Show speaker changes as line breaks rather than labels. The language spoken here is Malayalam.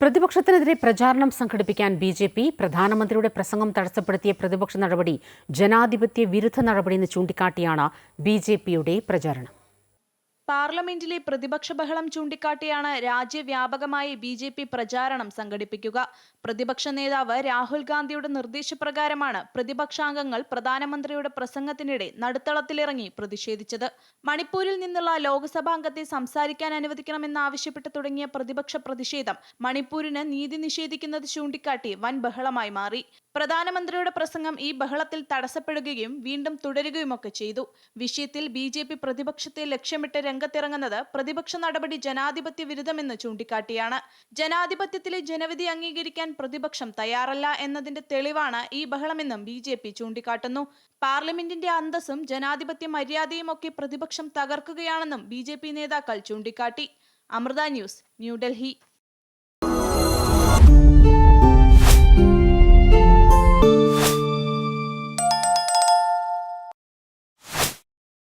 പ്രതിപക്ഷത്തിനെതിരെ പ്രചാരണം സംഘടിപ്പിക്കാൻ ബി ജെ പി പ്രധാനമന്ത്രിയുടെ പ്രസംഗം തടസ്സപ്പെടുത്തിയ പ്രതിപക്ഷ നടപടി ജനാധിപത്യ വിരുദ്ധ നടപടിയെന്ന് ചൂണ്ടിക്കാട്ടിയാണ് ബി ജെ പിയുടെ പ്രചാരണം.
പാർലമെന്റിലെ പ്രതിപക്ഷ ബഹളം ചൂണ്ടിക്കാട്ടിയാണ് രാജ്യവ്യാപകമായി ബി ജെ പി പ്രചാരണം സംഘടിപ്പിക്കുക. പ്രതിപക്ഷ നേതാവ് രാഹുൽ ഗാന്ധിയുടെ നിർദ്ദേശപ്രകാരമാണ് പ്രതിപക്ഷാംഗങ്ങൾ പ്രധാനമന്ത്രിയുടെ പ്രസംഗത്തിനിടെ നടുത്തളത്തിലിറങ്ങി പ്രതിഷേധിച്ചത്. മണിപ്പൂരിൽ നിന്നുള്ള ലോക്സഭാംഗത്തെ സംസാരിക്കാൻ അനുവദിക്കണമെന്നാവശ്യപ്പെട്ട് തുടങ്ങിയ പ്രതിപക്ഷ പ്രതിഷേധം മണിപ്പൂരിന് നീതി നിഷേധിക്കുന്നത് ചൂണ്ടിക്കാട്ടി വൻ ബഹളമായി മാറി. പ്രധാനമന്ത്രിയുടെ പ്രസംഗം ഈ ബഹളത്തിൽ തടസ്സപ്പെടുകയും വീണ്ടും തുടരുകയുമൊക്കെ ചെയ്തു. വിഷയത്തിൽ ബി ജെ പി പ്രതിപക്ഷത്തെ ലക്ഷ്യമിട്ട് രംഗത്തിറങ്ങുന്നത് പ്രതിപക്ഷ നടപടി ജനാധിപത്യ വിരുദ്ധമെന്ന് ചൂണ്ടിക്കാട്ടിയാണ്. ജനാധിപത്യത്തിലെ ജനവിധി അംഗീകരിക്കാൻ പ്രതിപക്ഷം തയ്യാറല്ല എന്നതിന്റെ തെളിവാണ് ഈ ബഹളമെന്നും ബി ജെ പി ചൂണ്ടിക്കാട്ടുന്നു. പാർലമെന്റിന്റെ അന്തസ്സും ജനാധിപത്യ മര്യാദയും ഒക്കെ പ്രതിപക്ഷം തകർക്കുകയാണെന്നും ബി നേതാക്കൾ ചൂണ്ടിക്കാട്ടി. അമൃത ന്യൂസ് ന്യൂഡൽഹി.